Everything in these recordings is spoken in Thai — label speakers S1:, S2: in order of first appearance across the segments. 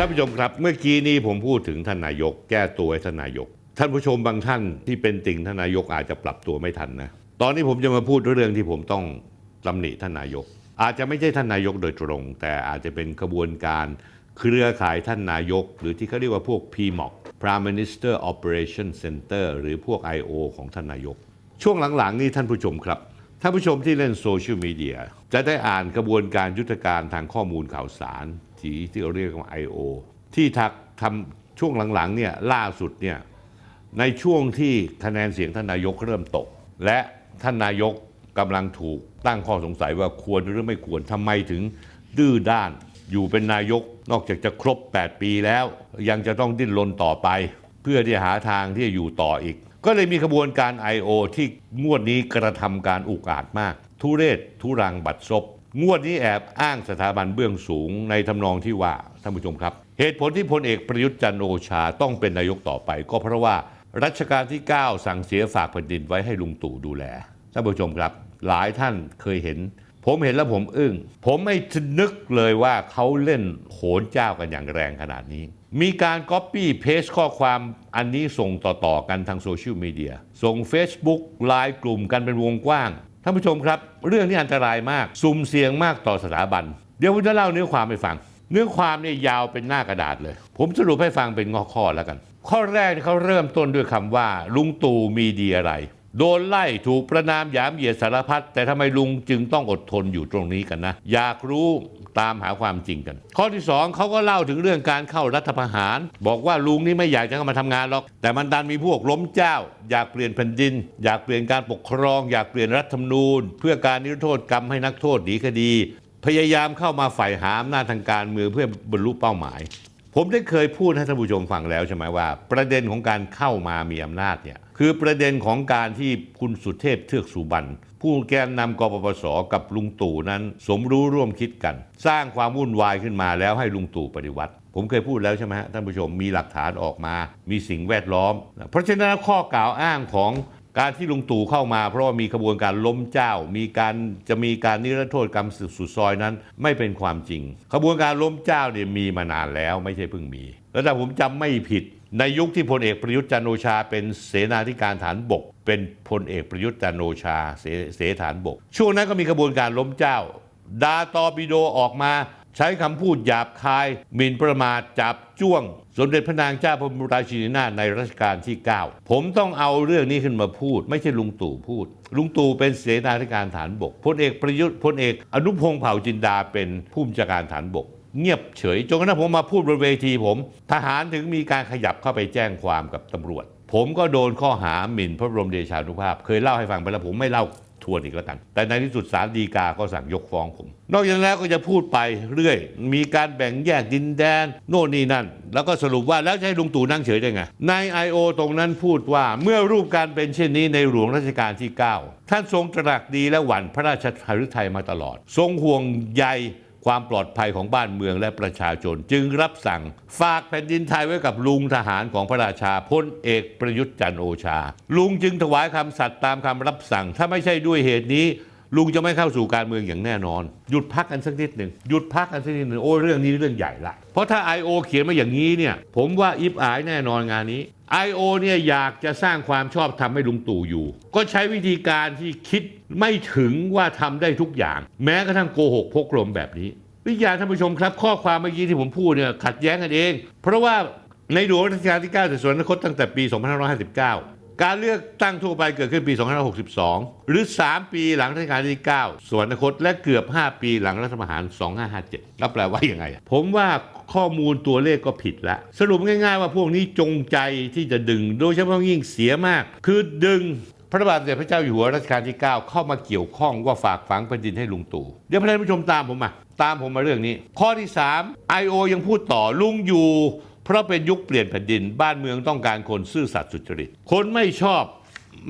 S1: ท่านผู้ชมครับ เมื่อกี้นี้ผมพูดถึงท่านนายก แก้ตัวให้ท่านนายก ท่านผู้ชมบางท่านที่เป็นติ่งท่านนายกอาจจะปรับตัวไม่ทันนะตอนนี้ผมจะมาพูดเรื่องที่ผมต้องตำหนิท่านนายก อาจจะไม่ใช่ท่านนายกโดยตรง แต่อาจจะเป็นขบวนการเครือข่ายท่านนายก หรือที่เขาเรียกว่าพวก PMOC Prime Minister Operation Center หรือพวก I.O. ของท่านนายก ช่วงหลังๆนี่ท่านผู้ชมครับ ท่านผู้ชมที่เล่นโซเชียลมีเดียจะได้อ่านกระบวนการยุทธการทางข้อมูลข่าวสาร ทีที่เราเรียกว่า I.O. ที่ทักทำช่วงหลังๆเนี่ยล่าสุดเนี่ยในช่วงที่คะแนนเสียงท่านนายกเริ่มตก และท่านนายกกำลังถูกตั้งข้อสงสัยว่าควรหรือไม่ควรทำไมถึงดื้อด้านอยู่เป็นนายกนอกจากจะครบ 8 ปีแล้ว ยังจะต้องดิ้นรนต่อไป เพื่อที่จะหาทางที่จะอยู่ต่ออีก ก็เลยมีขบวนการ I.O. ที่งวดนี้กระทำการอุกอาจมาก ทุเรศทุรังบัดซบ งวดนี้แอบอ้างสถาบันเบื้องสูงในทำนองที่ว่าท่านผู้ชมครับ เหตุผลที่พลเอกประยุทธ์จันโอชาต้องเป็นนายกต่อไป ก็เพราะว่ารัชกาลที่ 9 สั่งเสียฝากแผ่นดินไว้ให้ลุงตู่ดูแลท่านผู้ชมครับ หลายท่านเคยเห็น ผมเห็นแล้วผมอึ้งผมไม่นึกเลยว่าเขาเล่นโหนเจ้ากันอย่างแรงขนาดนี้ มีการก๊อปปี้เพจข้อความอันนี้ส่งต่อๆกันทางโซเชียลมีเดียส่ง Facebook ไลน์กลุ่มกันเป็นวงกว้าง ท่านผู้ชมครับ เรื่องนี้อันตรายมากซุ่มเสี่ยงมากต่อสถาบัน เดี๋ยวผมจะเล่าเนื้อความให้ฟัง เนื้อความเนี่ยยาวเป็นหน้ากระดาษเลย ผมสรุปให้ฟังเป็นงอข้อแล้วกัน ข้อแรกเขาเริ่มต้นด้วยคำว่า ลุงตู่มีดีอะไร โดนไล่ถูกประนามหยามเหยียดสารพัดแต่ทำไมลุงจึงต้องอดทนอยู่ตรงนี้กันนะ อยากรู้ตามหาความจริงกัน ข้อที่สองเขาก็เล่าถึงเรื่องการเข้ารัฐประหาร บอกว่าลุงนี่ไม่อยากจะเข้ามาทำงานหรอก แต่มันดันมีพวกล้มเจ้า อยากเปลี่ยนแผ่นดิน อยากเปลี่ยนการปกครอง อยากเปลี่ยนรัฐธรรมนูญ เพื่อการนิรโทษกรรมให้นักโทษหนีคดี พยายามเข้ามาฝ่ายหาอำนาจทางการเมืองเพื่อบรรลุเป้าหมาย ผมได้เคยพูดให้ท่านผู้ชมฟังแล้วใช่ไหมว่า ประเด็นของการเข้ามามีอำนาจเนี่ยคือประเด็นของการที่คุณสุเทพเทือกสุบรรณผู้แกนนำกปปสกับลุงตู่นั้น สมรู้ร่วมคิดกัน สร้างความวุ่นวายขึ้นมาแล้วให้ลุงตู่ปฏิวัติ ผมเคยพูดแล้วใช่ไหมฮะท่านผู้ชมมีหลักฐานออกมา มีสิ่งแวดล้อม เพราะฉะนั้นข้อกล่าวอ้างของ การที่ลุงตู่เข้ามาเพราะว่ามีขบวนการล้มเจ้า มีการจะมีการนิรโทษกรรมสุดซอยนั้น ไม่เป็นความจริง ขบวนการล้มเจ้าเนี่ยมีมานานแล้วไม่ใช่เพิ่งมี แล้วถ้าผมจำไม่ผิด ในยุคที่พลเอกประยุทธ์จันโอชา เป็นเสนาธิการฐานบก เป็นพลเอกประยุทธ์จันโอชาเสเสฐานบก ช่วงนั้นก็มีขบวนการล้มเจ้าดาตอปิโดออกมา ใช้คำพูดหยาบคายหมิ่นประมาทจับจ้วง สมเด็จพระนางเจ้าพระบรมราชินีนาถในรัชกาลที่ 9 ผมต้องเอาเรื่องนี้ขึ้นมาพูด ไม่ใช่ลุงตู่พูด ลุงตู่เป็นเสนาธิการฐานบกพลเอกประยุทธ์พลเอกอนุพงษ์เผ่าจินดาเป็นผู้บัญชาการฐานบกเงียบเฉยจนกระทั่งผมมาพูดบนเวทีผม ทหารถึงมีการขยับเข้าไปแจ้งความกับตำรวจ ผมก็โดนข้อหาหมิ่นพระบรมเดชานุภาพ เคยเล่าให้ฟังไปแล้วผมไม่เล่า ทวนอีกแล้วกัน แต่ในที่สุดสารดีกาก็สั่งยกฟ้องผม นอกจากนั้นก็จะพูดไปเรื่อย มีการแบ่งแยกดินแดน โน่นนี่นั่น แล้วก็สรุปว่าแล้วจะให้ลุงตู่นั่งเฉยได้ไงใน I.O. ตรงนั้นพูดว่าเมื่อรูปการเป็นเช่นนี้ในหลวงรัชกาลที่ 9 ท่านทรงตรักดีและหวั่นพระราชหฤทัยมาตลอด ทรงห่วงใย ความปลอดภัยของบ้านเมืองและประชาชน จึงรับสั่งฝากแผ่นดินไทยไว้กับลุงทหารของพระราชาพลเอกประยุทธ์จันโอชา ลุงจึงถวายคำสัตย์ตามคำรับสั่ง ถ้าไม่ใช่ด้วยเหตุนี้ ลุงจะไม่เข้าสู่การเมืองอย่างแน่นอน หยุดพักกันสักนิดหนึ่งหยุดพักกันสักนิดหนึ่งโอ้เรื่องนี้เรื่องใหญ่ละเพราะถ้า I.O. เขียนมาอย่างนี้เนี่ยผมว่าอิบอายแน่นอนงานนี้ I.O. เนี่ยอยากจะสร้างความชอบทำให้ลุงตู่อยู่ ก็ใช้วิธีการที่คิดไม่ถึงว่าทำได้ทุกอย่าง แม้กระทั่งโกหกพกลมแบบนี้วิญญาท่านผู้ชมครับ ข้อความเมื่อกี้ที่ผมพูดเนี่ยขัดแย้งกันเอง เพราะว่าในหลวงรัชกาลที่ 9 แต่สวนนคตตั้งแต่ปี 2559 การเลือกตั้งทั่วไปเกิดขึ้นปี 2562 หรือ 3 ปีหลังรัชกาลที่ 9 สวรรคตและเกือบ 5 ปีหลังรัฐประหาร 2557แล้วแปลว่าอย่างไง ผมว่าข้อมูลตัวเลขก็ผิดละ สรุปง่ายๆว่าพวกนี้จงใจที่จะดึง โดยเฉพาะยิ่งเสียมาก คือดึงพระบาทสมเด็จพระเจ้าอยู่หัวรัชกาลที่ 9 เข้ามาเกี่ยวข้องว่าฝากฝังแผ่นดินให้ลุงตู่เดี๋ยวท่านผู้ชมตามผมมาตามผมมาเรื่องนี้ ข้อที่ 3 I.O. ยังพูดต่อลุงอยู่ เพราะเป็นยุคเปลี่ยนแผ่นดิน บ้านเมืองต้องการคนซื่อสัตย์สุจริต คนไม่ชอบ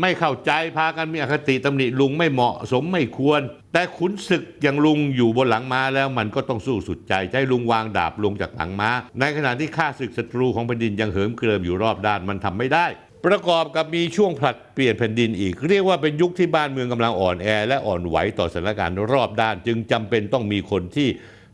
S1: ไม่เข้าใจพากันมีอคติตำหนิลุงไม่เหมาะสมไม่ควร แต่ขุนศึกอย่างลุงอยู่บนหลังม้าแล้วมันก็ต้องสู้สุดใจให้ลุงวางดาบลงจากหลังม้า ในขณะที่ข้าศึกศัตรูของแผ่นดินยังเหิมเกริมอยู่รอบด้านมันทำไม่ได้ ประกอบกับมีช่วงผลัดเปลี่ยนแผ่นดินอีก เรียกว่าเป็นยุคที่บ้านเมืองกำลังอ่อนแอ และอ่อนไหวต่อสถานการณ์รอบด้าน จึงจำเป็นต้องมีคนที่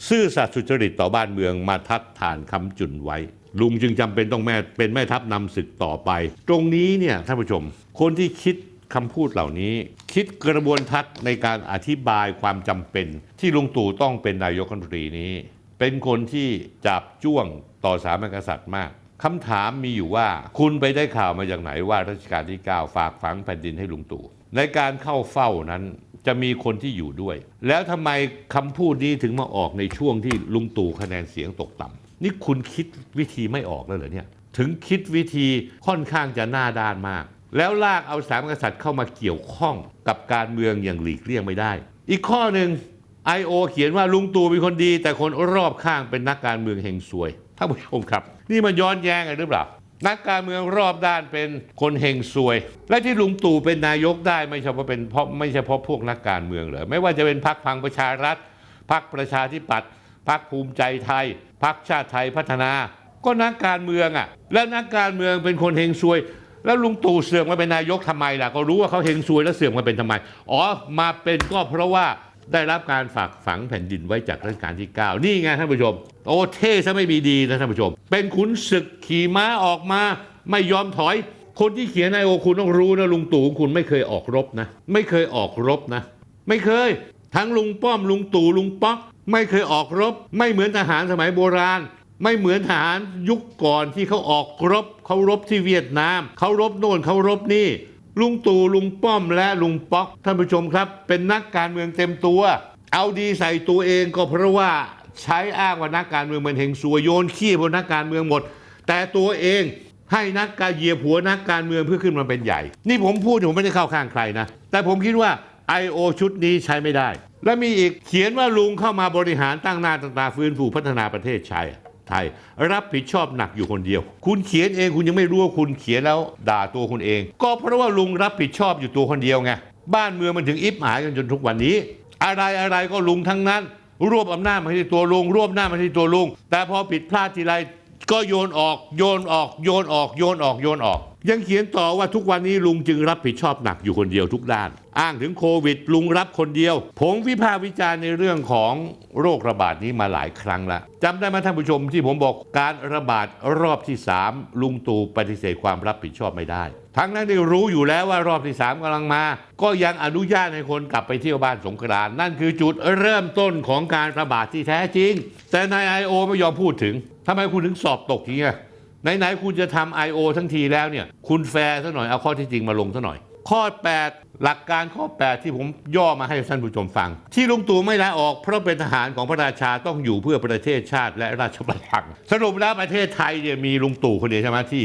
S1: ซื่อสัตย์สุจริตต่อบ้านเมืองมาทัดฐานคำจุนไว้ ลุงจึงจำเป็นต้องแม่เป็นแม่ทัพนำศึกต่อไป ตรงนี้เนี่ยท่านผู้ชม คนที่คิดคำพูดเหล่านี้ คิดกระบวนทัศน์ในการอธิบายความจำเป็น ที่ลุงตู่ต้องเป็นนายกรัฐมนตรีนี้ เป็นคนที่จับจ้วงต่อสามัญกษัตริย์มากคำถามมีอยู่ว่าคุณไปได้ข่าวมาจากไหนว่ารัชกาลที่ 9 ฝากฝังแผ่นดินให้ลุงตู่ในการเข้าเฝ้านั้นจะมีคนที่อยู่ด้วย แล้วทำไมคำพูดนี้ถึงมาออกในช่วงที่ลุงตู่คะแนนเสียงตกต่ำ นี่คุณคิดวิธีไม่ออกแล้วเหรอเนี่ย ถึงคิดวิธีค่อนข้างจะหน้าด้านมาก แล้วลากเอาสามกษัตริย์เข้ามาเกี่ยวข้องกับการเมืองอย่างหลีกเลี่ยงไม่ได้ อีกข้อหนึ่ง I.O. เขียนว่าลุงตู่เป็นคนดี แต่คนรอบข้างเป็นนักการเมืองเฮงซวยท่านผู้ชมครับ นี่มันย้อนแย้งกันหรือเปล่านักการเมืองรอบด้านเป็นคนเฮงซวย และที่ลุงตู่เป็นนายกได้ไม่ใช่เพราะเป็นเพราะไม่ใช่เพราะพวกนักการเมืองเหรอไม่ว่าจะเป็นพรรคพังประชารัฐพรรคประชาธิปัตย์พรรคภูมิใจไทย พรรคชาติไทยพัฒนา ก็นักการเมืองอะ และนักการเมืองเป็นคนเฮงซวย แล้วลุงตู่เสื่อมมาเป็นนายกทำไมล่ะ ก็รู้ว่าเขาเฮงซวยแล้วเสื่อมมาเป็นทำไม อ๋อ มาเป็นก็เพราะว่าได้รับการฝากฝังแผ่นดินไว้จากรัชกาลที่ 9 นี่ไงท่านผู้ชม โอ้เท่ซะไม่มีดีนะท่านผู้ชม เป็นขุนศึกขี่ม้าออกมา ไม่ยอมถอย คนที่เขียนนายโอคุณต้องรู้นะลุงตู่ของคุณไม่เคยออกรบนะ ไม่เคยออกรบนะ ไม่เคย ทั้งลุงป้อมลุงตู่ลุงป๊อก ไม่เคยออกรบ ไม่เหมือนทหารสมัยโบราณ ไม่เหมือนทหารยุคก่อนที่เขาออกรบเขารบที่เวียดนามเขารบโน่นเขารบนี่ ลุงตู่ลุงป้อมและลุงป๊อกท่านผู้ชมครับ เป็นนักการเมืองเต็มตัว เอาดีใส่ตัวเองก็เพราะว่าใช้อ้างว่านักการเมืองมันเฮงซวโยนขี้บนนักการเมืองหมด แต่ตัวเองให้นักการเหยียบหัวนักการเมืองเพื่อขึ้นมาเป็นใหญ่ นี่ผมพูดผมไม่ได้เข้าข้างใครนะ แต่ผมคิดว่า I.O. ชุดนี้ใช้ไม่ได้ และมีอีกเขียนว่าลุงเข้ามาบริหารตั้งหน้าตั้งตาฟื้นฟูพัฒนาประเทศชายไทย รับผิดชอบหนักอยู่คนเดียว คุณเขียนเองคุณยังไม่รู้ว่าคุณเขียนแล้วด่าตัวคุณเอง ก็เพราะว่าลุงรับผิดชอบอยู่ตัวคนเดียวไงบ้านเมืองมันถึงอิบหายกันจนทุกวันนี้ อะไรอะไรก็ลุงทั้งนั้น รวบอำนาจมาที่ตัวลุงรวบอำนาจมาที่ตัวลุงแต่พอผิดพลาดทีไรก็โยนออกโยนออกโยนออกโยนออกโยนออก ยังเขียนต่อว่าทุกวันนี้ลุงจึงรับผิดชอบหนักอยู่คนเดียวทุกด้าน อ้างถึงโควิด ลุงรับคนเดียว ผมวิพากษ์วิจารณ์ในเรื่องของโรคระบาดนี้มาหลายครั้งล้วจำได้ไหมท่านผู้ชมที่ผมบอกการระบาดรอบที่ 3 ลุงตู่ปฏิเสธความรับผิดชอบไม่ได้ ทั้งนั้นที่รู้อยู่แล้วว่ารอบที่ 3กำลังมา ก็ยังอนุญาตให้คนกลับไปเที่ยวบ้านสงกรานนั่นคือจุดเริ่มต้นของการระบาดที่แท้จริง แต่นายไอโอไม่ยอมพูดถึงทำไมคุณถึงสอบตกอย่างเงี้ย ไหนๆคุณจะทำ I.O. ทั้งทีแล้วเนี่ยคุณแฟร์ซะหน่อยเอาข้อที่จริงมาลงซะหน่อย ข้อ 8 หลักการข้อ 8 ที่ผมย่อมาให้ท่านผู้ชมฟัง ที่ลุงตู่ไม่ลาออกเพราะเป็นทหารของพระราชาต้องอยู่เพื่อประเทศชาติและราชบัลลังก์สรุปแล้วประเทศไทยเนี่ยมีลุงตู่คนเดียวใช่ไหมที่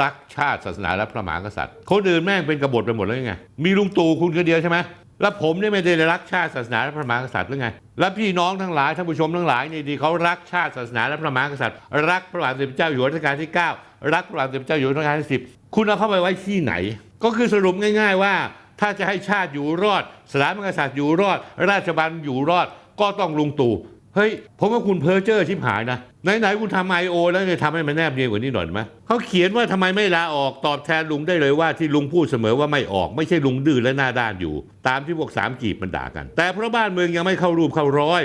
S1: รักชาติศาสนาและพระมหากษัตริย์คนอื่นแม่งเป็นกบฏไปหมดแล้วไงมีลุงตู่คุณคนเดียวใช่ไหม แล้วผมเนี่ยไม่ได้รักชาติศาสนาและพระมหากษัตริย์หรือไง แล้วพี่น้องทั้งหลายท่านผู้ชมทั้งหลายนี่ดีเขารักชาติศาสนาและพระมหากษัตริย์ รักพระบาทสมเด็จเจ้าอยู่หัวรัชกาลที่ 9 รักพระบาทสมเด็จเจ้าอยู่หัวรัชกาลที่ 10 คุณเอาเข้าไปไว้ที่ไหน ก็คือสรุปง่าย ๆ ว่า ถ้าจะให้ชาติอยู่รอดสถาบันกษัตริย์อยู่รอด ราชบัลอยู่รอดก็ต้องลุงตู่ เฮ้ยผมว่าคุณเพ้อเจ้อชิบหายนะไหนๆคุณทำไอโอแล้วเนี่ยทำให้มันแนบเนียนกว่านี้หน่อยไหมเขาเขียนว่าทำไมไม่ลาออกตอบแทนลุงได้เลยว่าที่ลุงพูดเสมอว่าไม่ออกไม่ใช่ลุงดื้อและหน้าด้านอยู่ ตามที่พวกสามกีบมันด่ากัน แต่เพราะบ้านเมืองยังไม่เข้ารูปเข้าร้อย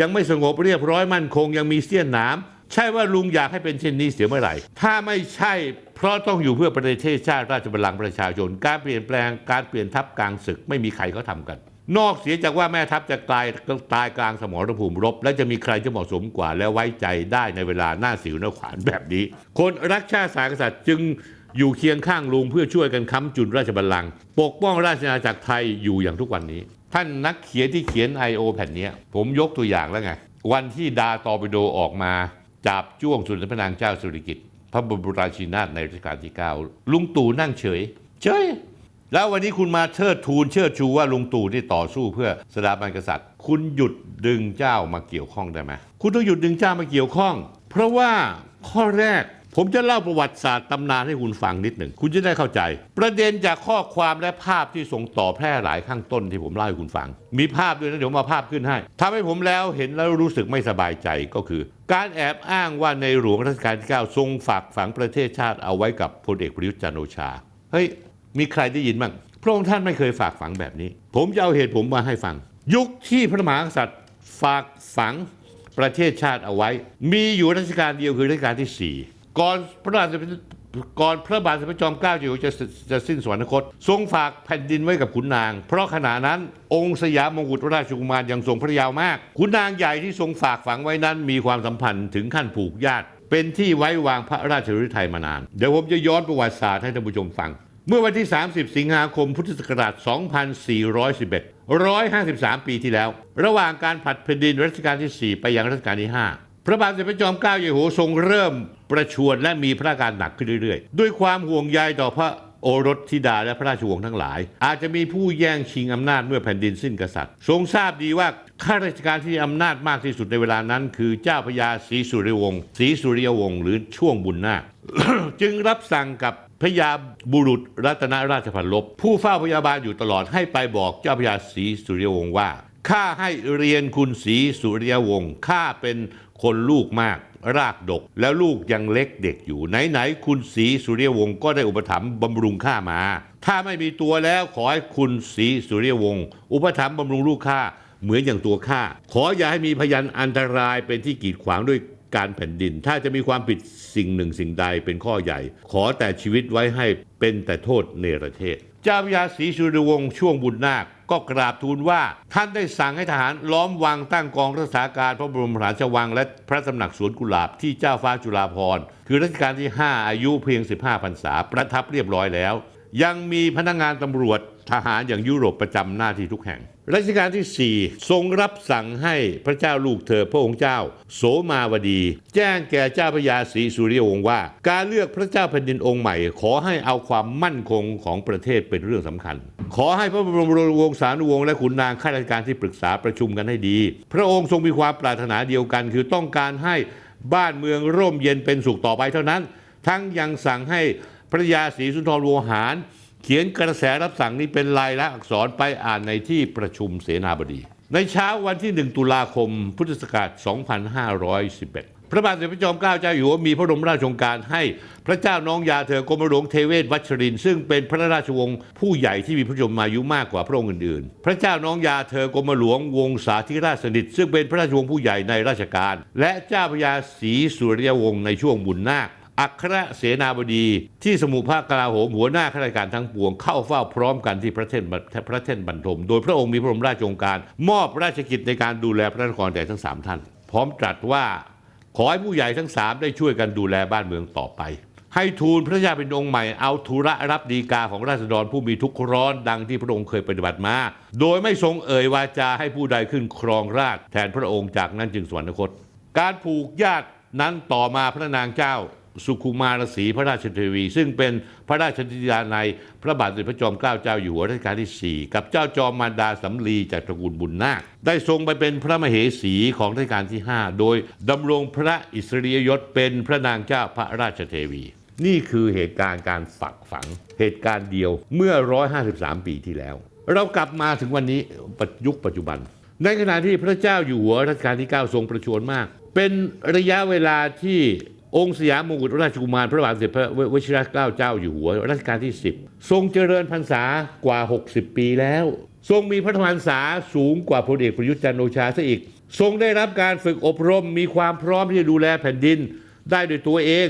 S1: ยังไม่สงบเรียบร้อยมั่นคงยังมีเสี้ยนนามใช่ว่าลุงอยากให้เป็นเช่นนี้เสียเมื่อไหร่ ถ้าไม่ใช่เพราะต้องอยู่เพื่อประเทศชาติราชบัลลังก์ประชาชน การเปลี่ยนแปลงการเปลี่ยนทัพกลางศึกไม่มีใครเขาทำกัน นอกเสียจากว่าแม่ทัพจะตายตายกลางสมรภูมิรบ และจะมีใครที่เหมาะสมกว่า และไว้ใจได้ในเวลาหน้าสิวหน้าขวานแบบนี้ คนรักชาติศาสนกษัตริย์จึงอยู่เคียงข้างลุงเพื่อช่วยกันค้ำจุนราชบัลลังก์ปกป้องราชอาณาจักรไทยอยู่อย่างทุกวันนี้ ท่านนักเขียนที่เขียน I.O. แผ่นนี้ผมยกตัวอย่างแล้วไง วันที่ดาตอปิโดออกมาจับจ้วงสุนทรพระนางเจ้าสุริกิตพระบรมราชินีนาถในรัชกาลที่ 9 ลุงตู่นั่งเฉย เฉย แล้ววันนี้คุณมาเชิดทูนเชิดชูว่าลุงตู่ที่ต่อสู้เพื่อสถาบันกษัตริย์ คุณหยุดดึงเจ้ามาเกี่ยวข้องได้ไหมคุณต้องหยุดดึงเจ้ามาเกี่ยวข้อง เพราะว่าข้อแรกผมจะเล่าประวัติศาสตร์ตำนานให้คุณฟังนิดหนึ่ง คุณจะได้เข้าใจ ประเด็นจากข้อความและภาพที่ส่งต่อแพร่หลายข้างต้นที่ผมเล่าให้คุณฟัง มีภาพด้วยนะเดี๋ยวมาภาพขึ้นให้ทำให้ผมแล้วเห็นแล้วรู้สึกไม่สบายใจก็คือ การแอบอ้างว่าในหลวงรัชกาลที่ 9 ทรงฝากฝังประเทศชาติเอาไว้กับพลเอกประยุทธ์จันโอชา เฮ้ย มีใครได้ยินบ้างพระองค์ท่านไม่เคยฝากฝังแบบนี้ ผมจะเอาเหตุผมมาให้ฟัง ยุคที่พระมหากษัตริย์ฝากฝังประเทศชาติเอาไว้ มีอยู่รัชกาลเดียวคือรัชกาลที่ 4 ก่อนพระบาทสมเด็จก่อนพระบาทสมเด็จจอมเกล้าเจ้าอยู่หัวจะจะสิ้นสวรรคต ทรงฝากแผ่นดินไว้กับขุนนาง เพราะขณะนั้นองค์สยามมงกุฎราชกุมารยังทรงพระยาวมาก ขุนนางใหญ่ที่ทรงฝากฝังไว้นั้น มีความสัมพันธ์ถึงขั้นผูกญาติ เป็นที่ไว้วางพระราชฤทัยมานาน เดี๋ยวผมจะย้อนประวัติศาสตร์ให้ท่านผู้ชมฟัง เมื่อวันที่ 30 สิงหาคมพุทธศักราช 2411 153 ปีที่แล้ว ระหว่างการผัดแผ่นดินรัชกาลที่ 4 ไปยังรัชกาลที่ 5 พระบาทสมเด็จพระจอมเกล้าอยู่หัวทรงเริ่มประชวรและมีพระาการหนักขึ้นเรื่อยๆ ด้วยความห่วงใยต่อพระโอรสธิดาและพระราชวงศ์ทั้งหลาย อาจจะมีผู้แย่งชิงอำนาจเมื่อแผ่นดินสิ้นกษัตริย์ ทรงทราบดีว่าข้าราชการที่อำนาจมากที่สุดในเวลานั้น คือเจ้าพระยาศรีสุริวงศ์ศรีสุริยวงศ์หรือช่วงบุญนาคจึงรับสั่งกับ พระยาบุรุษรัตนราชพันลบ ผู้เฝ้าพยาบาลอยู่ตลอดให้ไปบอกเจ้าพระยาศรีสุริยวงศ์ว่าข้าให้เรียนคุณศรีสุริยวงศ์ข้าเป็นคนลูกมากรากดก แล้วลูกยังเล็กเด็กอยู่ ไหนๆคุณศรีสุริยวงศ์ก็ได้อุปถัมภ์บำรุงข้ามา ถ้าไม่มีตัวแล้วขอให้คุณศรีสุริยวงศ์อุปถัมภ์บำรุงลูกข้าเหมือนอย่างตัวข้าขออย่าให้มีพยันอันตรายเป็นที่กีดขวางด้วย การแผ่นดิน ถ้าจะมีความผิดสิ่งหนึ่งสิ่งใดเป็นข้อใหญ่ ขอแต่ชีวิตไว้ให้เป็นแต่โทษเนรเทศ เจ้าพระยาศรีสุรวงศ์ช่วงบุญนาคก็กราบทูลว่าท่านได้สั่งให้ทหารล้อมวังตั้งกองรักษาการพระบรมราชวัง และพระตำหนักสวนกุหลาบที่เจ้าฟ้าจุฬาภรณ์คือรัชกาลที่ 5 อายุเพียง 15พรรษาประทับเรียบร้อยแล้ว ยังมีพนักงานตำรวจ ทหารอย่างยุโรปประจำหน้าที่ทุกแห่ง รัชกาลที่ 4 ทรงรับสั่งให้พระเจ้าลูกเธอพระองค์เจ้า โสมาวดี แจ้งแก่เจ้าพระยาศรีสุริยวงศ์ว่า การเลือกพระเจ้าแผ่นดินองค์ใหม่ ขอให้เอาความมั่นคงของประเทศเป็นเรื่องสำคัญ ขอให้พระบรมวงศานุวงศ์และขุนนางข้าราชการที่ปรึกษาประชุมกันให้ดี พระองค์ทรงมีความปรารถนาเดียวกัน คือต้องการให้บ้านเมืองร่มเย็นเป็นสุขต่อไปเท่านั้น ทั้งยังสั่งให้พระยาศรีสุนทรโวหาร ขียนกระแสรับสั่งนี้เป็นลายลักษณ์อักษรไปอ่านในที่ประชุมเสนาบดี ในเช้าวันที่ 1 ตุลาคม พุทธศักราช 2511 พระบาทสมเด็จพระจอมเกล้าเจ้าอยู่หัวมีพระบรมราชโองการให้พระเจ้าน้องยาเธอกรมหลวงเทเวศวัชรินทร์ซึ่งเป็นพระราชวงศ์ผู้ใหญ่ที่มีพระชนมายุมากกว่าพระองค์อื่นๆ พระเจ้าน้องยาเธอกรมหลวงวงศาธิราชสนิทซึ่งเป็นพระราชวงศ์ผู้ใหญ่ในราชการ และเจ้าพระยาศรีสุริยวงศ์ในช่วงบุญนาค อัครเสนาบดีที่สมุภาคกลาโหมหัวหน้าข้าราชการทั้งปวงเข้าเฝ้าพร้อมกันที่พระเทนพระเทนบรรทม โดยพระองค์มีพระบรมราชโองการ มอบราชกิจในการดูแลพระนครแด่ทั้งสามท่าน พร้อมตรัสว่าขอให้ผู้ใหญ่ทั้งสามได้ช่วยกันดูแลบ้านเมืองต่อไป ให้ทูลพระเจ้าเป็นองค์ใหม่เอาธุระรับดีกาของราษฎรผู้มีทุกข์ร้อนดังที่พระองค์เคยปฏิบัติมา โดยไม่ทรงเอ่ยวาจาให้ผู้ใดขึ้นครองราชแทนพระองค์จากนั้นจึงสวรรคต การผูกญาตินั้นต่อมาพระนางเจ้า สุขุมารสีพระราชเทวี ซึ่งเป็นพระราชธิดาในพระบาทสมเด็จพระจอมเกล้าเจ้าอยู่หัวรัชกาลที่ 4 กับเจ้าจอมมารดาสำลีจากตระกูลบุญนาค ได้ทรงไปเป็นพระมเหสีของรัชกาลที่ 5 โดยดำรงพระอิสริยยศเป็นพระนางเจ้าพระราชเทวี นี่คือเหตุการณ์การฝักฝัง เหตุการณ์เดียวเมื่อ 153 ปีที่แล้ว เรากลับมาถึงวันนี้ยุคปัจจุบัน ในขณะที่พระเจ้าอยู่หัวรัชกาลที่ 9 ทรงประชวรมาก เป็นระยะเวลาที่ องค์สยามมงกุฎราชกุมารพระบาทสมเด็จพระวชิรเกล้าเจ้าอยู่หัวรัชกาลที่ 10 ทรงเจริญพรรษากว่า 60 ปีแล้ว ทรงมีพระธรรมพรรษาสูงกว่าพลเอกประยุทธ์จันโอชาซะอีก ทรงได้รับการฝึกอบรมมีความพร้อมที่จะดูแลแผ่นดินได้ด้วยตัวเอง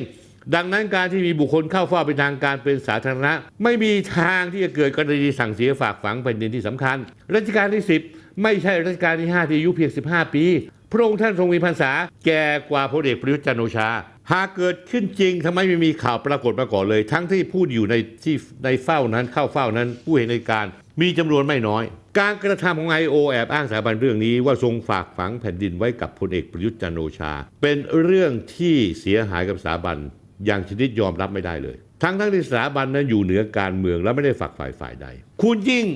S1: ดังนั้นการที่มีบุคคลเข้าเฝ้าเป็นทางการเป็นสาธารณะ ไม่มีทางที่จะเกิดกรณีสั่งเสียฝากฝังแผ่นดินที่สำคัญ รัชกาลที่ 10 ไม่ใช่รัชกาลที่ 5 ที่อายุเพียง 15 ปี พระองค์ท่านทรงมีพรรษาแก่กว่าพลเอกประยุทธ์จันโอชา หากเกิดขึ้นจริงทำไมไม่มีข่าวปรากฏมาก่อนเลย ทั้งที่พูดอยู่ในที่ในเฝ้านั้นเข้าเฝ้านั้นผู้เห็นในการมีจำนวนไม่น้อย การกระทำของไอโอแอบอ้างสถาบันเรื่องนี้ว่าทรงฝากฝังแผ่นดินไว้กับพลเอกประยุทธ์จันโอชา เป็นเรื่องที่เสียหายกับสถาบันอย่างชนิดยอมรับไม่ได้เลย ทั้งทั้งที่สถาบันนั้นอยู่เหนือการเมืองและไม่ได้ฝักฝ่ายฝ่ายใด คุณยิ่ง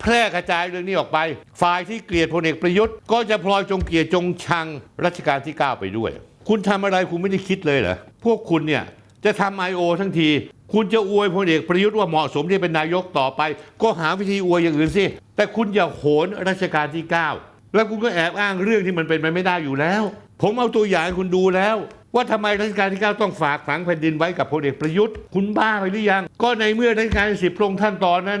S1: แพร่กระจายเรื่องนี้ออกไป ฝ่ายที่เกลียดพลเอกประยุทธ์ ก็จะพลอยจงเกลียดจงชังรัชกาลที่ 9 ไปด้วย คุณทำอะไรคุณไม่ได้คิดเลยเหรอพวกคุณเนี่ยจะทำไอโอทั้งที คุณจะอวยพลเอกประยุทธ์ว่าเหมาะสมที่เป็นนายกต่อไป ก็หาวิธีอวยอย่างอื่นสิ แต่คุณอย่าโหนรัชกาลที่ 9 แล้วคุณก็แอบอ้างเรื่องที่มันเป็นไปไม่ได้อยู่แล้ว ผมเอาตัวอย่างให้คุณดูแล้ว ว่าทำไมรัชกาลที่ 9 ต้องฝากฝังแผ่นดินไว้กับพลเอกประยุทธ์ คุณบ้าไปหรือยัง ก็ในเมื่อรัชกาลที่สิบพระองค์ท่านตอนนั้น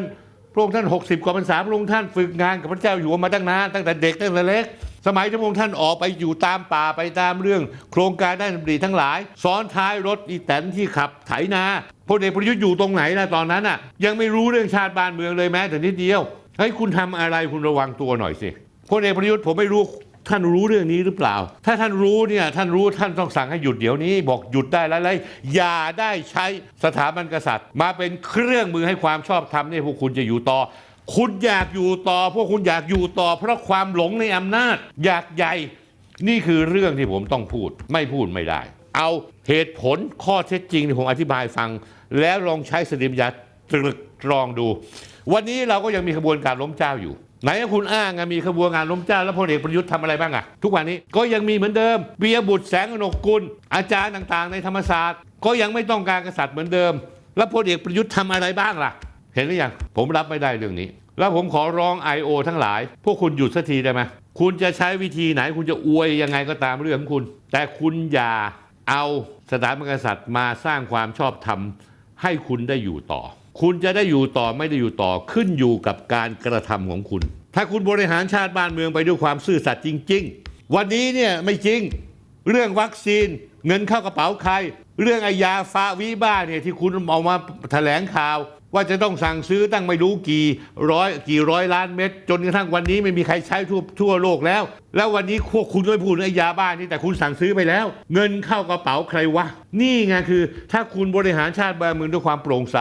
S1: พระองค์ท่าน 60 กว่าพรรษาพระองค์ท่านฝึกงานกับพระเจ้าอยู่หัวมาตั้งนานตั้งแต่เด็กตั้งแต่เล็ก สมัยที่พระองค์ท่านออกไปอยู่ตามป่าไปตามเรื่อง โครงการด้านดีทั้งหลาย ซ้อนท้ายรถอีแตนที่ขับไถนาพลเอกประยุทธ์อยู่ตรงไหนล่ะตอนนั้นอะ ยังไม่รู้เรื่องชาติบ้านเมืองเลยแม้แต่นิดเดียวเฮ้ยคุณทำอะไรคุณระวังตัวหน่อยสิพลเอกประยุทธ์ผมไม่รู้ ท่านรู้เรื่องนี้หรือเปล่า ถ้าท่านรู้เนี่ยท่านรู้ท่านต้องสั่งให้หยุดเดี๋ยวนี้ บอกหยุดได้แล้วเลยอย่าได้ใช้สถาบันกษัตริย์ มาเป็นเครื่องมือให้ความชอบธรรมเนี่ยพวกคุณจะอยู่ต่อ คุณอยากอยู่ต่อ พวกคุณอยากอยู่ต่อ เพราะความหลงในอำนาจ อยากใหญ่ นี่คือเรื่องที่ผมต้องพูด ไม่พูดไม่ได้ เอาเหตุผลข้อเท็จจริงที่ผมอธิบายฟัง แล้วลองใช้สติปัญญาตรึกตรองดู วันนี้เราก็ยังมีขบวนการล้มเจ้าอยู่ ไหนคุณอ้างมีขบวนการล้มเจ้าแล้วพลเอกประยุทธ์ทำอะไรบ้างอะทุกวันนี้ก็ยังมีเหมือนเดิมเบียบุตรแสงอนกกุล อาจารย์ต่างๆ ในธรรมศาสตร์ ก็ยังไม่ต้องการกษัตริย์เหมือนเดิม แล้วพลเอกประยุทธ์ทำอะไรบ้างล่ะ เห็นหรือยังผมรับไม่ได้เรื่องนี้ แล้วผมขอร้อง I.O. ทั้งหลาย พวกคุณหยุดสักทีได้ไหมคุณจะใช้วิธีไหนคุณจะอวยยังไงก็ตามเรื่องของคุณ แต่คุณอย่าเอาสถาบันกษัตริย์มาสร้างความชอบธรรมให้คุณได้อยู่ต่อ คุณจะได้อยู่ต่อไม่ได้อยู่ต่อขึ้นอยู่กับการกระทำของคุณ ถ้าคุณบริหารชาติบ้านเมืองไปด้วยความซื่อสัตย์จริง ๆ วันนี้เนี่ยไม่จริงเรื่องวัคซีนเงินเข้ากระเป๋าใคร เรื่องไอยาฟาวิบ้าเนี่ยที่คุณเอามาแถลงข่าว ว่าจะต้องสั่งซื้อตั้งไม่รู้กี่ร้อยกี่ร้อยล้านเม็ดจนกระทั่งวันนี้ไม่มีใครใช้ทั่วทั่วโลกแล้ว แล้ววันนี้พวกคุณก็ไม่พูดเรื่องยาบ้านี่แต่คุณสั่งซื้อไปแล้ว เงินเข้ากระเป๋าใครวะนี่ไงคือ ถ้าคุณบริหารชาติบ้านเมืองด้วยความโปร่งใส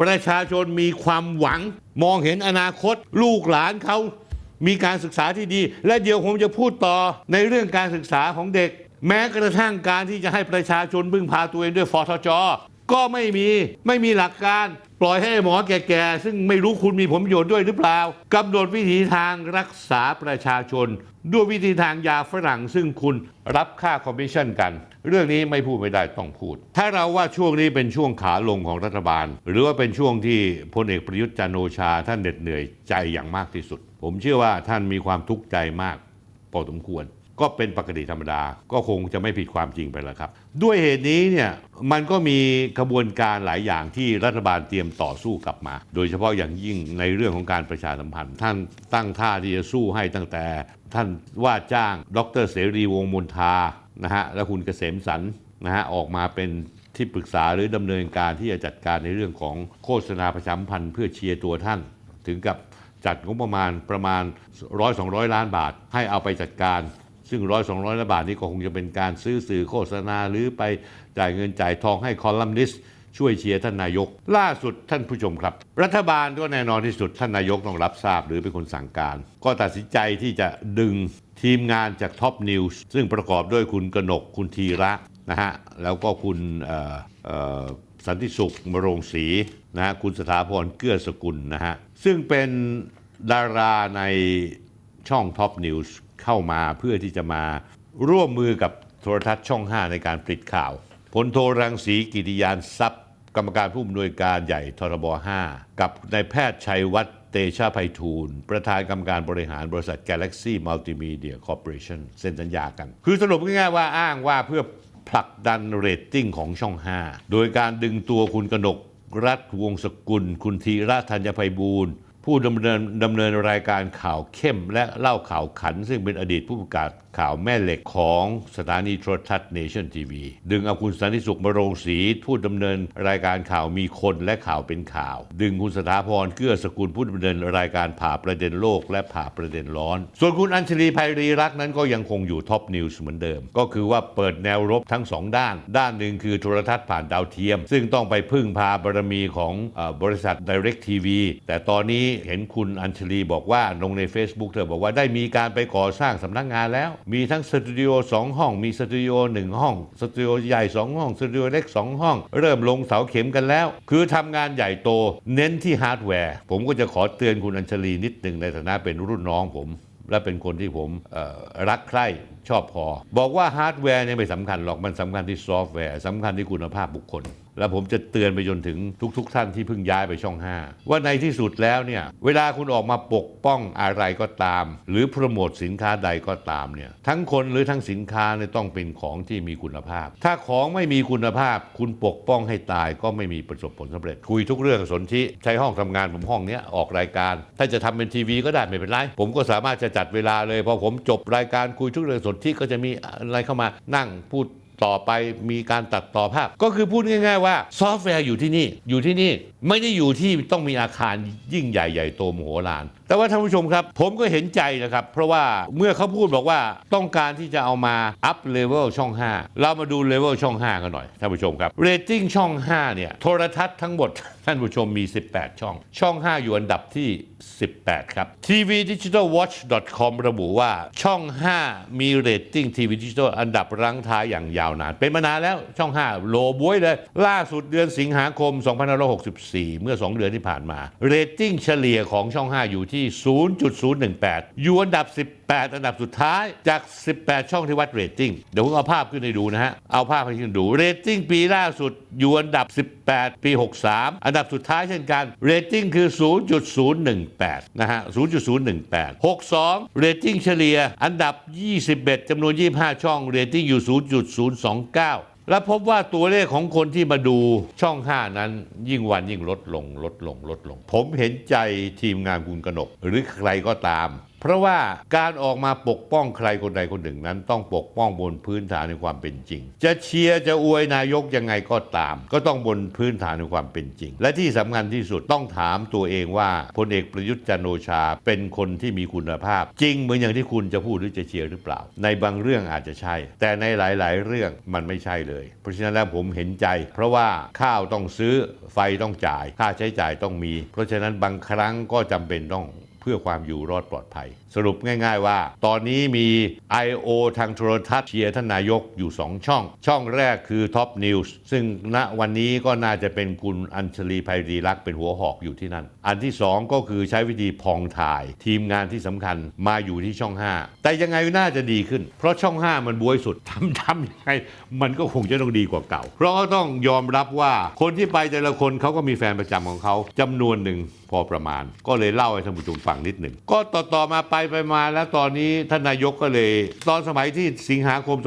S1: ประชาชนมีความหวัง มองเห็นอนาคต ลูกหลานเขามีการศึกษาที่ดี และเดี๋ยวผมจะพูดต่อในเรื่องการศึกษาของเด็ก แม้กระทั่งการที่จะให้ประชาชนพึ่งพาตัวเองด้วยฟอทจ ก็ไม่มีไม่มีหลักการ ปล่อยให้หมอแก่ๆ ซึ่งไม่รู้คุณมีผลประโยชน์ด้วยหรือเปล่ากำหนดวิธีทางรักษาประชาชน ด้วยวิธีทางยาฝรั่ง ซึ่งคุณรับค่าคอมมิชชั่นกัน เรื่องนี้ไม่พูดไม่ได้ต้องพูด ถ้าเราว่าช่วงนี้เป็นช่วงขาลงของรัฐบาล หรือว่าเป็นช่วงที่พลเอกประยุทธ์จันโอชาท่านเหน็ดเหนื่อยใจอย่างมากที่สุด ผมเชื่อว่าท่านมีความทุกข์ใจมากพอสมควร ก็เป็นปกติธรรมดา ก็คงจะไม่ผิดความจริงไปแล้วครับ ด้วยเหตุนี้เนี่ยมันก็มีกระบวนการหลายอย่างที่รัฐบาลเตรียมต่อสู้กลับมา โดยเฉพาะอย่างยิ่งในเรื่องของการประชาสัมพันธ์ ท่านตั้งท่าที่จะสู้ให้ตั้งแต่ ท่านว่าจ้างดรเสรีวงมนทานะฮะและคุณเกษมสันนะฮะออกมาเป็นที่ปรึกษาหรือดำเนินการที่จะจัดการในเรื่องของโฆษณาประชาสัมพันธ์เพื่อเชียร์ตัวท่าน ถึงกับจัดงบประมาณประมาณร้อยสองร้อยล้านบาท ให้เอาไปจัดการ ซึ่งร้อยสองร้อยล้านบาทนี้ก็คงจะเป็นการซื้อสื่อโฆษณาหรือไปจ่ายเงินจ่ายทองให้คอลัมนิสต์ช่วยเชียร์ท่านนายก ล่าสุดท่านผู้ชมครับ รัฐบาลก็แน่นอนที่สุดท่านนายกต้องรับทราบหรือเป็นคนสั่งการ ก็ตัดสินใจที่จะดึงทีมงานจากท็อปนิวส์ซึ่งประกอบด้วยคุณกนกคุณธีระนะฮะแล้วก็คุณสันติสุขมรงศรีนะฮะคุณสถาพรเกื้อสกุลนะฮะซึ่งเป็นดาราในช่องท็อปนิวส์ เข้ามาเพื่อที่จะมาร่วมมือกับโทรทัศน์ช่อง 5 ในการผลิตข่าวพลโทรังสีกิติยานทรัพย์ กรรมการผู้อำนวยการใหญ่ทรบ5กับนายแพทย์ชัยวัฒน์เตชะไพฑูรย์ประธานกรรมการบริหารบริษัท Galaxy Multimedia Corporation เซ็นสัญญากัน คือสรุปง่ายๆว่าอ้างว่าเพื่อผลักดันเรตติ้งของช่อง 5 โดยการดึงตัวคุณกนกรัฐวงศ์กุล คุณธีระธัญไพบูลย์ ผู้ดำเนินดำเนินรายการข่าวเข้มและเล่าข่าวขัน ซึ่งเป็นอดีตผู้ประกาศ ข่าวแม่เหล็กของสถานีโทรทัศน์เนชั่นทีวีดึงเอาคุณสันติสุขมโรงศรีผู้ดำเนินรายการข่าวมีคนและข่าวเป็นข่าว ดึงคุณสถาพรเกื้อสกุลผู้ดำเนินรายการผ่าประเด็นโลกและผ่าประเด็นร้อน ส่วนคุณอัญชลีภัยรีรักนั้นก็ยังคงอยู่ท็อปนิวส์เหมือนเดิม ก็คือว่าเปิดแนวรบทั้งสองด้าน ด้านหนึ่งคือโทรทัศน์ผ่านดาวเทียม ซึ่งต้องไปพึ่งพาบารมีของอบริษัท Direct TV แต่ตอนนี้เห็นคุณอัญชลีบอกว่าลงใน Facebook เธอบอกว่าได้มีการไปก่อสร้างสำนักงานแล้วมีทั้งสตูดิโอ2ห้อง มีสตูดิโอ1ห้อง สตูดิโอใหญ่ 2 ห้อง สตูดิโอเล็ก 2 ห้อง เริ่มลงเสาเข็มกันแล้ว คือทำงานใหญ่โต เน้นที่ฮาร์ดแวร์ ผมก็จะขอเตือนคุณอัญชลีนิดหนึ่งในฐานะเป็นรุ่นน้องผม และเป็นคนที่ผมรักใคร่ชอบพอ บอกว่าฮาร์ดแวร์เนี่ยไม่สำคัญหรอก มันสำคัญที่ซอฟต์แวร์สำคัญที่คุณภาพบุคคล แล้วผมจะเตือนไปจนถึงทุก ๆ ท่านที่เพิ่งย้ายไปช่อง 5 ว่าในที่สุดแล้วเนี่ยเวลาคุณออกมาปกป้องอะไรก็ตาม หรือโปรโมทสินค้าใดก็ตามเนี่ยทั้งคนหรือทั้งสินค้าเนี่ยต้องเป็นของที่มีคุณภาพ ถ้าของไม่มีคุณภาพ คุณปกป้องให้ตายก็ไม่มีประสบผลสำเร็จ คุยทุกเรื่องสนธิใช้ห้องทำงานผมห้องเนี้ยออกรายการ ถ้าจะทำเป็นทีวีก็ได้ไม่เป็นไรผมก็สามารถจะจัดเวลาเลยพอผมจบรายการคุยทุกเรื่องสนธิก็จะมีอะไรเข้ามานั่งพูด ต่อไปมีการตัดต่อภาพ ก็คือพูดง่ายๆว่าซอฟต์แวร์อยู่ที่นี่อยู่ที่นี่ไม่ได้อยู่ที่ต้องมีอาคารยิ่งใหญ่ใหญ่โตมโหฬาร แต่ว่าท่านผู้ชมครับ ผมก็เห็นใจนะครับ เพราะว่าเมื่อเขาพูดบอกว่าต้องการที่จะเอามาอัพเลเวลช่อง 5 เรามาดูเลเวลช่อง 5 กันหน่อยท่านผู้ชมครับเรตติ้งช่อง 5 เนี่ย โทรทัศน์ทั้งหมด ท่านผู้ชมมี 18 ช่อง ช่อง 5 อยู่อันดับที่ 18 ครับ tvdigitalwatch.com ระบุว่าช่อง 5 มีเรตติ้งทีวีดิจิทัลอันดับรั้งท้ายอย่างยาวนาน เป็นมานานแล้วช่อง 5 โลบวยเลย ล่าสุดเดือนสิงหาคม 2564 เมื่อ 2 เดือนที่ผ่านมาเรตติ้งเฉลี่ยของช่อง 5 อยู่ที่0.018 อยู่อันดับ 18 อันดับสุดท้ายจาก 18 ช่องที่วัดเรตติ้งเดี๋ยวผมเอาภาพขึ้นให้ดูนะฮะ เอาภาพให้ขึ้นดูเรตติ้งปีล่าสุดอยู่อันดับ 18 ปี 63 อันดับสุดท้ายเช่นกันเรตติ้งคือ 0.018 นะฮะ 0.018 62 เรตติ้งเฉลี่ยอันดับ 21จำนวน 25 ช่องเรตติ้งอยู่ 0.029 และพบว่าตัวเลขของคนที่มาดูช่อง 5 นั้น ยิ่งวันยิ่งลดลงลดลงลดลง ผมเห็นใจทีมงานคุณกนก หรือใครก็ตาม เพราะว่าการออกมาปกป้องใครคนใดคนหนึ่งนั้นต้องปกป้องบนพื้นฐานในความเป็นจริง จะเชียร์จะอวยนายกยังไงก็ตาม ก็ต้องบนพื้นฐานในความเป็นจริง และที่สำคัญที่สุดต้องถามตัวเองว่าพลเอกประยุทธ์จันโอชาเป็นคนที่มีคุณภาพ จริงเหมือนอย่างที่คุณจะพูดหรือจะเชียร์หรือเปล่า ในบางเรื่องอาจจะใช่ แต่ในหลาย ๆ เรื่องมันไม่ใช่เลย เพราะฉะนั้นแล้วผมเห็นใจ เพราะว่าข้าวต้องซื้อไฟต้องจ่าย ค่าใช้จ่ายต้องมี เพราะฉะนั้นบางครั้งก็จำเป็นต้อง พื่อความอยู่รอดปลอดภัยสรุปง่ายๆว่า ตอนนี้มี I.O. ทางโทรทัศน์เชียร์ท่านนายกอยู่ 2 ช่อง ช่องแรกคือ Top News ซึ่งณวันนี้ก็น่าจะเป็นคุณอัญชลีภัยรีรักษ์เป็นหัวหอกอยู่ที่นั่น อันที่ 2 ก็คือใช้วิธีพองถ่าย ทีมงานที่สำคัญมาอยู่ที่ช่อง 5 แต่ยังไงน่าจะดีขึ้น เพราะช่อง 5 มันบวยสุดทำทำยังไงมันก็คงจะต้องดีกว่าเก่า เพราะก็ต้องยอมรับว่าคนที่ไปแต่ละคนเขาก็มีแฟนประจำของเขาจำนวนหนึ่งพอประมาณ ก็เลยเล่าให้ท่านผู้ชมฟังนิดหนึ่งก็ต่อต่อมาไปไปมาแล้วตอนนี้ท่านนายกก็เลย ตอนสมัยที่สิงหาคม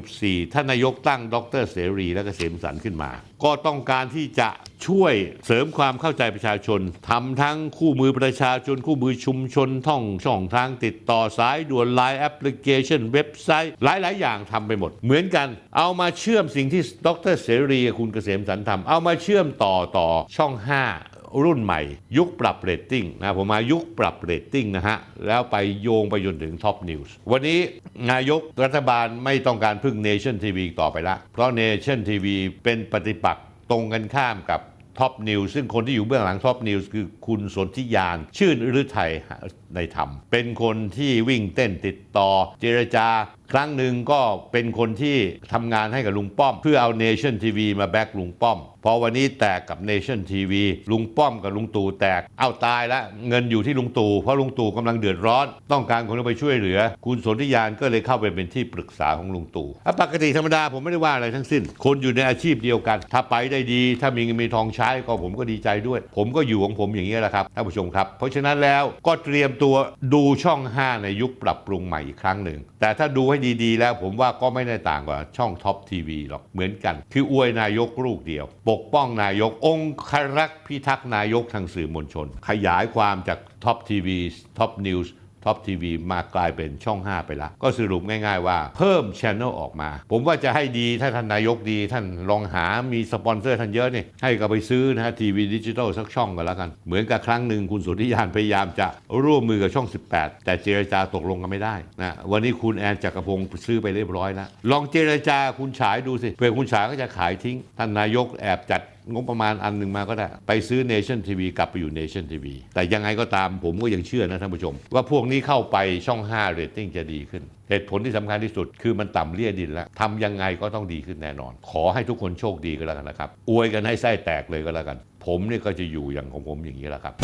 S1: 2564 ท่านนายกตั้งดรเสรีและเกษมสันขึ้นมา ก็ต้องการที่จะช่วยเสริมความเข้าใจประชาชนทำทั้งคู่มือประชาชน คู่มือชุมชนท่องช่องทางติดต่อสายด่วนไลน์แอปพลิเคชันเว็บไซต์ หลาย ๆ อย่างทำไปหมด เหมือนกันเอามาเชื่อมสิ่งที่ดรเสรีกับคุณเกษมสันทำเอามาเชื่อมต่อต่อช่อง 5 รุ่นใหม่ ยุคปรับเรตติ้งนะผมมายุคปรับเรตติ้งนะฮะ แล้วไปโยงไปจนถึงท็อปนิวส์วันนี้นายกรัฐบาลไม่ต้องการพึ่งเนชั่นทีวีต่อไปละ เพราะเนชั่นทีวีเป็นปฏิปักษ์ตรงกันข้ามกับท็อปนิวส์ซึ่งคนที่อยู่เบื้องหลังท็อปนิวส์คือคุณสนธิยาน ชื่นฤทัย ในธรรม เป็นคนที่วิ่งเต้นติดต่อ เจรจา ครั้งหนึ่งก็เป็นคนที่ทำงานให้กับลุงป้อม เพื่อเอาเนชั่นทีวีมาแบ็กลุงป้อม พอวันนี้แตกกับเนชั่นทีวีลุงป้อมกับลุงตู่แตก เอาตายล้วเงินอยู่ที่ลุงตู่เพราะลุงตู่กำลังเดือดร้อน ต้องการคนไปช่วยเหลือ คุณสนธิยานก็เลยเข้าไปเป็นที่ปรึกษาของลุงตู่ปกติธรรมดาผมไม่ได้ว่าอะไรทั้งสิ้น คนอยู่ในอาชีพเดียวกัน ถ้าไปได้ดี ถ้ามีเงินมีทองใช้ก็ผมก็ดีใจด้วย ผมก็อยู่ของผมอย่างนี้แหละครับท่านผู้ชมครับ เพราะฉะนั้นแล้วก็เตรียมตัวัวดูช่อง 5 ในยุคปรับปรุงใหม่อีกครั้งหนึ่ง แต่ถ้าดูให้ดีๆ แล้วผมว่าก็ไม่ได้ต่างกว่าช่องท็อปทีวีหรอกเหมือนกัน คืออวยนายกลูกเดียว ปกป้องนายกองครักษ์พิทักษ์นายกทางสื่อมวลชน ขยายความจากท็อปทีวีท็อปนิวส์ ท็อปทีวีมากลายเป็นช่อง 5 ไปละ ก็สรุปง่ายๆว่าเพิ่มช n e l ออกมา ผมว่าจะให้ดีถ้าท่านนายกดี ท่านลองหามีสปอนเซอร์ท่านเยอะนี่ให้ก็ไปซื้อนะฮะทีวีดิจิทัลสักช่องก็แล้วกัน เหมือนกับครั้งหนึ่งคุณสุทธิยานพยายามจะร่วมมือกับช่อง 18 แต่เจรจาตกลงกันไม่ได้นะวันนี้คุณแอนจักรพงศ์ซื้อไปเรียบร้อยแล้วลองเจรจาคุณฉายดูสิเผื่อคุณฉายก็จะขายทิ้ง ท่านนายกแอบจัด งบประมาณอันหนึ่งมาก็ได้ ไปซื้อ Nation TV กลับไปอยู่ Nation TV แต่ยังไงก็ตามผมก็ยังเชื่อนะท่านผู้ชม ว่าพวกนี้เข้าไปช่อง 5 เรตติ้งจะดีขึ้น เหตุผลที่สำคัญที่สุดคือมันต่ำเลี่ยดินแล้วทำยังไงก็ต้องดีขึ้นแน่นอน ขอให้ทุกคนโชคดีก็แล้วกันนะครับอวยกันให้ไส้แตกเลยก็แล้วกัน ผมเนี่ยก็จะอยู่อย่างของผมอย่างนี้แหละครับ